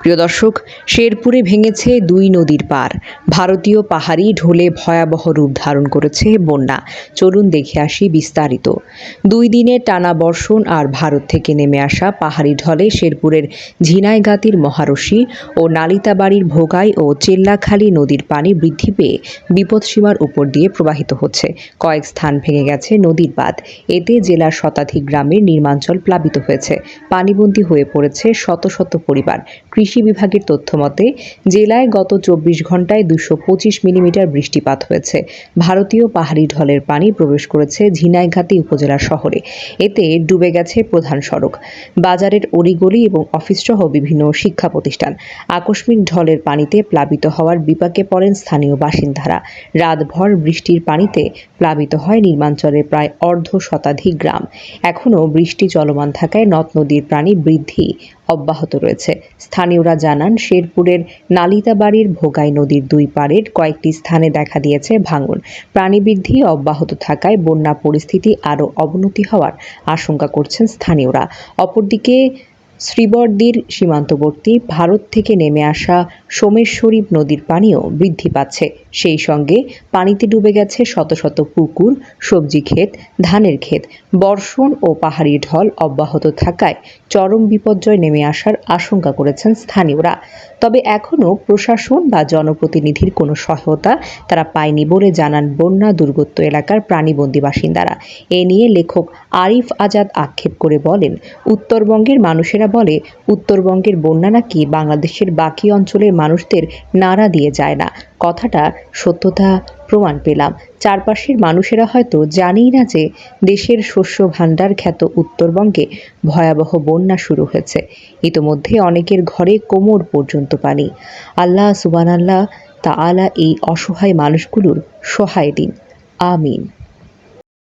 প্রিয় দর্শক, শেরপুরে ভেঙেছে দুই নদীর পার। ভারতীয় পাহাড়ি ঢোলে ভয়াবহ রূপ ধারণ করেছে বন্যা। চলুন দেখে আসি বিস্তারিত। দুই দিনে টানা বর্ষণ আর ভারত থেকে নেমে আসা পাহাড়ি ঢলে শেরপুরের ঝিনাইগাতির মহারশি ও নালিতাবাড়ির ভোগাই ও চেল্লাখালী নদীর পানি বৃদ্ধি পেয়ে বিপদসীমার উপর দিয়ে প্রবাহিত হচ্ছে। কয়েক স্থান ভেঙে গেছে নদীর বাঁধ। এতে জেলার শতাধিক গ্রামের নির্মাঞ্চল প্লাবিত হয়েছে। পানিবন্দী হয়ে পড়েছে শত শত পরিবার। কৃষি বিভাগের তথ্য মতে, জেলায় গত চব্বিশ ঘন্টায় দুশো পঁচিশ মিলিমিটার বৃষ্টিপাত হয়েছে। ভারতীয় পাহাড়ি ঢলের পানি প্রবেশ করেছে ঝিনাইঘাটি উপজেলা শহরে। এতে ডুবে গেছে প্রধান সড়ক। বাজারের অলিগলি এবং অফিসসহ বিভিন্ন শিক্ষা প্রতিষ্ঠান। আকস্মিক ঢলের পানিতে প্লাবিত হওয়ার বিপাকে পড়েন স্থানীয় বাসিন্দারা। রাতভর বৃষ্টির পানিতে প্লাবিত হয় নির্মাঞ্চলের প্রায় অর্ধ শতাধিক গ্রাম। এখনও বৃষ্টি চলমান থাকায় নদ নদীর পানি বৃদ্ধি অব্যাহত রয়েছে। স্থানীয়রা জানান, শেরপুরের নালিতাবাড়ির ভোগাই নদীর দুই পাড়ের কয়েকটি স্থানে দেখা দিয়েছে ভাঙন। প্রাণীবৃদ্ধি অব্যাহত থাকায় বন্যা পরিস্থিতি আরও অবনতি হওয়ার আশঙ্কা করছেন স্থানীয়রা। অপরদিকে শ্রীবর্দির সীমান্তবর্তী ভারত থেকে নেমে আসা সোমেশ্বরী নদীর পানিও বৃদ্ধি পাচ্ছে। সেই সঙ্গে পানিতে ডুবে গেছে শত শত পুকুর, সবজি ক্ষেত, ধানের ক্ষেত, বর্ষণ ও পাহাড়ি ঢল অব্যাহত থাকায় চরম বিপর্যয় নেমে আসার আশঙ্কা করেছেন স্থানীয়রা। তবে এখনও প্রশাসন বা জনপ্রতিনিধির কোনো সহায়তা তারা পায়নি বলে জানান বন্যা দুর্গত এলাকার প্রাণীবন্দী বাসিন্দারা। এ নিয়ে লেখক আরিফ আজাদ আক্ষেপ করে বলেন, উত্তরবঙ্গের মানুষেরা বলে উত্তরবঙ্গের বন্যা নাকি বাংলাদেশের বাকি অঞ্চলের মানুষদের নাড়া দিয়ে যায় না। কথাটা সত্যতা প্রমাণ পেলাম। চারপাশের মানুষেরা হয়তো জানেই না যে দেশের শস্য ভাণ্ডার খ্যাত উত্তরবঙ্গে ভয়াবহ বন্যা শুরু হয়েছে। ইতোমধ্যে অনেকের ঘরে কোমর পর্যন্ত পানি। আল্লাহ সুবান আল্লাহ তা আলা এই অসহায় মানুষগুলোর সহায় দিন। আমিন।